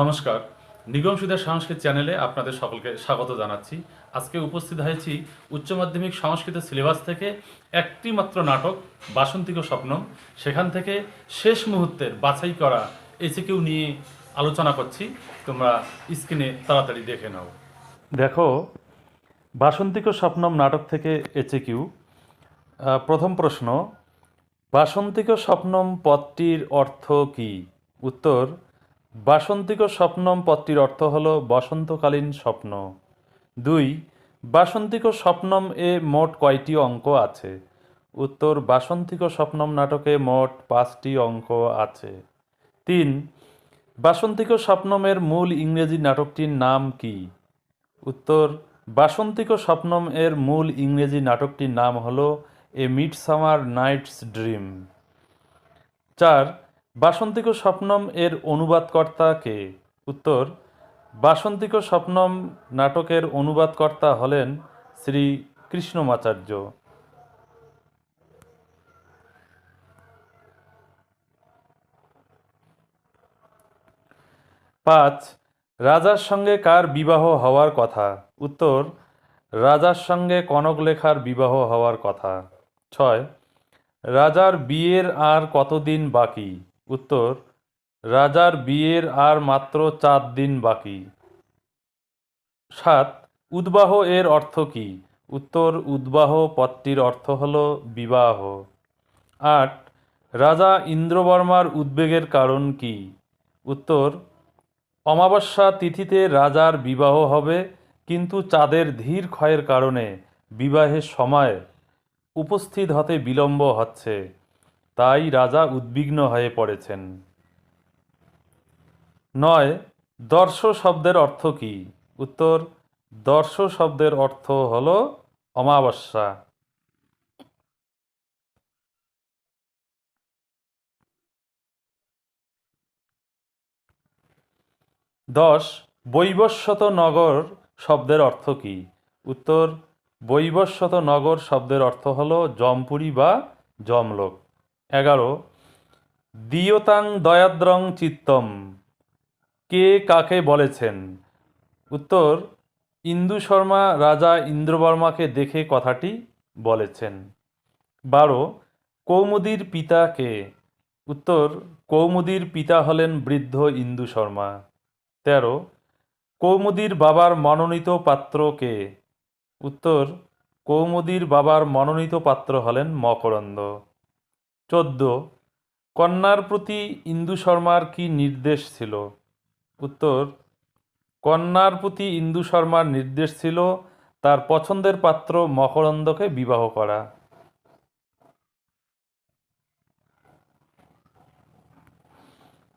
নমস্কার। নিগম সুধা সংস্কৃত চ্যানেলে আপনাদের সকলকে স্বাগত জানাচ্ছি। আজকে উপস্থিত হয়েছি উচ্চ মাধ্যমিক সংস্কৃত সিলেবাস থেকে একটি মাত্র নাটক বাসন্তিক স্বপ্নম সেখান থেকে শেষ মুহূর্তের বাছাই করা এসিকিউ নিয়ে আলোচনা করছি। তোমরা স্ক্রিনে তাড়াতাড়ি দেখে নাও। দেখো বাসন্তিক স্বপ্নম নাটক থেকে এসিকিউ প্রথম প্রশ্ন বাসন্তিক স্বপ্নম পদটির অর্থ কী? উত্তর বাসন্তিক স্বপ্নম পদটির অর্থ হল বসন্তকালীন স্বপ্ন। দুই, বাসন্তিক স্বপ্নম এ মোট কয়টি অঙ্ক আছে? উত্তর, বাসন্তিক স্বপ্নম নাটকে মোট পাঁচটি অঙ্ক আছে। তিন, বাসন্তিক স্বপ্নমের মূল ইংরেজি নাটকটির নাম কি? উত্তর, বাসন্তিক স্বপ্নম এর মূল ইংরেজি নাটকটির নাম হলো a midsummer night's dream. চার বাসন্তিক স্বপ্নম এর অনুবাদকর্তা কে? উত্তর, বাসন্তিক স্বপ্নম নাটকের অনুবাদকর্তা হলেন শ্রী কৃষ্ণমাচার্য। পাঁচ, রাজার সঙ্গে কার বিবাহ হওয়ার কথা? উত্তর, রাজার সঙ্গে কনকলেখার বিবাহ হওয়ার কথা। ছয়, রাজার বিয়ের আর কতদিন বাকি? উত্তর, রাজার বিয়ের আর মাত্র চার দিন বাকি। সাত, উদ্বাহ এর অর্থ কী? উত্তর, উদ্বাহ পদটির অর্থ হল বিবাহ। আট, রাজা ইন্দ্রবর্মার উদ্বেগের কারণ কি? উত্তর, অমাবস্যা তিথিতে রাজার বিবাহ হবে, কিন্তু চাঁদের ধীর ক্ষয়ের কারণে বিবাহের সময় উপস্থিত হতে বিলম্ব হচ্ছে। তাই রাজা উদ্বিগ্ন হয়ে পড়েছেন। নয়, দর্শ শব্দের অর্থ কী? উত্তর, দর্শ শব্দের অর্থ হল অমাবস্যা। দশ বৈবস্বত নগর শব্দের অর্থ কি? উত্তর বৈবস্বত নগর শব্দের অর্থ হল জমপুরি বা জমলোক। এগারো, দিয়তাং দয়াদ্রং চিত্তম। কে কাকে বলেছেন? উত্তর, ইন্দু শর্মা রাজা ইন্দ্রবর্মাকে দেখে কথাটি বলেছেন। বারো, কৌমুদীর পিতা কে? উত্তর, কৌমুদির পিতা হলেন বৃদ্ধ ইন্দু শর্মা। তেরো, কৌমুদির বাবার মনোনীত পাত্র কে? উত্তর, কৌমুদীর বাবার মনোনীত পাত্র হলেন মকরন্দ। চোদ্দ, কন্যার প্রতি ইন্দু শর্মার কি নির্দেশ ছিল? উত্তর, কন্যার প্রতি ইন্দু শর্মার নির্দেশ ছিল তার পছন্দের পাত্র মকরন্দকে বিবাহ করা।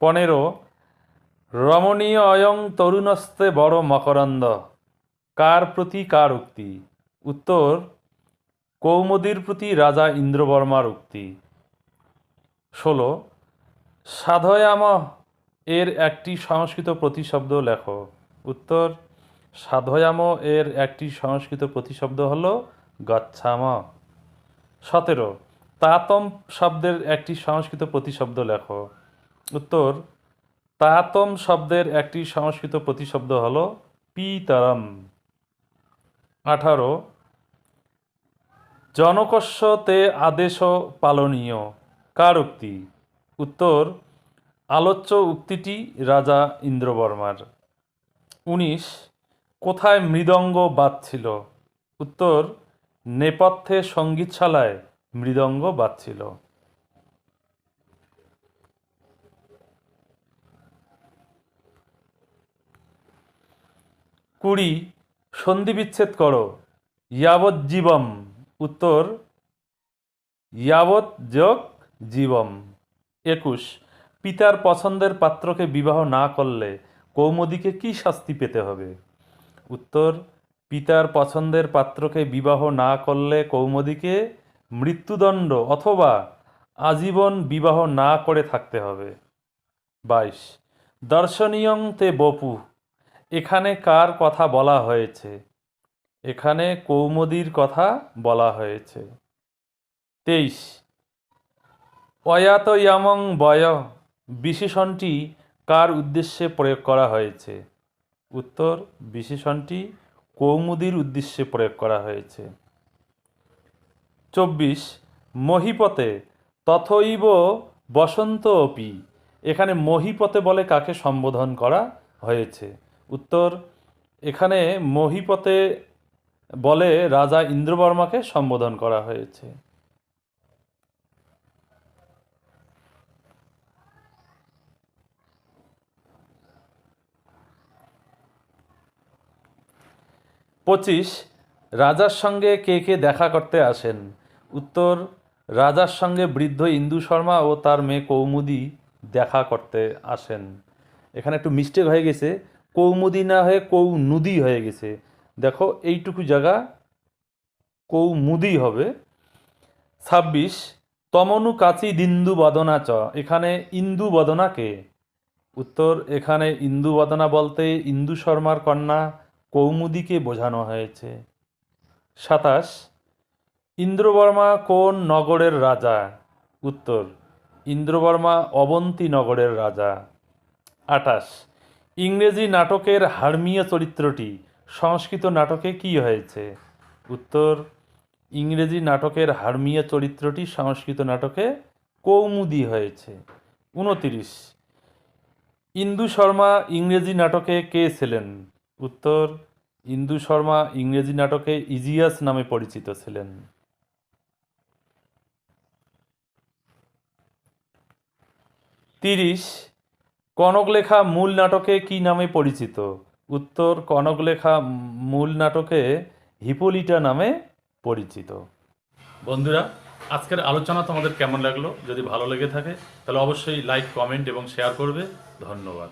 পনেরো, রমণীয় অয়ং তরুণস্তে বড় মকরন্দ, কার প্রতি কার উক্তি? উত্তর, কৌমুদীর প্রতি রাজা ইন্দ্রবর্মার উক্তি। ষোলো, সাধয়াম এর একটি সংস্কৃত প্রতিশব্দ লেখো। উত্তর, সাধয়াম এর একটি সংস্কৃত প্রতিশব্দ হল গচ্ছাম। সতেরো, তাতম শব্দের একটি সংস্কৃত প্রতিশব্দ লেখো। উত্তর, তাতম শব্দের একটি সংস্কৃত প্রতিশব্দ হল পিতরম। আঠারো, জনকস্য তে আদেশ পালনীয়। কার উক্তি উত্তর, আলোচ্য উক্তিটি রাজা ইন্দ্রবর্মার। উনিশ, কোথায় মৃদঙ্গ বাজছিল উত্তর, নেপথ্যে সঙ্গীতশালায় মৃদঙ্গ বাজছিল কুড়ি সন্ধি বিচ্ছেদ করো। ইয়াবৎ জীবম উত্তর ইয়াবৎ যোগ জীবম। একুশ, পিতার পছন্দের পাত্রকে বিবাহ না করলে কৌমদীকে কি শাস্তি পেতে হবে? উত্তর, পিতার পছন্দের পাত্রকে বিবাহ না করলে কৌমদীকে মৃত্যুদণ্ড অথবা আজীবন বিবাহ না করে থাকতে হবে। বাইশ, দর্শনীয়ং তে বপু। এখানে কার কথা বলা হয়েছে? এখানে কৌমদীর কথা বলা হয়েছে। তেইশ অয়াত ইয়ামং বয়, বিশেষণটি কার উদ্দেশ্যে প্রয়োগ করা হয়েছে? উত্তর, বিশেষণটি কৌমুদির উদ্দেশ্যে প্রয়োগ করা হয়েছে। চব্বিশ, মহিপতে, তথৈব বসন্ত অপি এখানে মহিপতে বলে কাকে সম্বোধন করা হয়েছে? উত্তর, এখানে মহিপতে বলে রাজা ইন্দ্রবর্মাকে সম্বোধন করা হয়েছে। পঁচিশ, রাজার সঙ্গে কে কে দেখা করতে আসেন? উত্তর, রাজার সঙ্গে বৃদ্ধ ইন্দু শর্মা ও তার মেয়ে কৌমুদি দেখা করতে আসেন। এখানে একটু মিস্টেক হয়ে গেছে। কৌমুদি না হয়ে কৌ কৌনুদি হয়ে গেছে। দেখো, এইটুকু জায়গা কৌমুদি হবে। ছাব্বিশ, তমনু কাচি দিন্দু বদনা চ। এখানে ইন্দু বদনাকে উত্তর, এখানে ইন্দু বদনা বলতে ইন্দু শর্মার কন্যা কৌমুদিকে বোঝানো হয়েছে। সাতাশ, ইন্দ্রবর্মা কোন নগরের রাজা? উত্তর, ইন্দ্রবর্মা অবন্তী নগরের রাজা। আটাশ ইংরেজি নাটকের হার্মিয়া চরিত্রটি, সংস্কৃত নাটকে কি হয়েছে? উত্তর, ইংরেজি নাটকের হার্মিয়া চরিত্রটি, সংস্কৃত নাটকে কৌমুদি হয়েছে। উনতিরিশ, ইন্দু শর্মা ইংরেজি নাটকে কে ছিলেন? উত্তর ইন্দু শর্মা ইংরেজি নাটকে ইজিয়াস নামে পরিচিত ছিলেন। তিরিশ, কনকলেখা মূল নাটকে কি নামে পরিচিত? উত্তর, কনকলেখা মূল নাটকে হিপোলিটা নামে পরিচিত। বন্ধুরা, আজকের আলোচনা তোমাদের কেমন লাগল? যদি ভালো লেগে থাকে, তাহলে অবশ্যই লাইক কমেন্ট এবং শেয়ার করবে। ধন্যবাদ।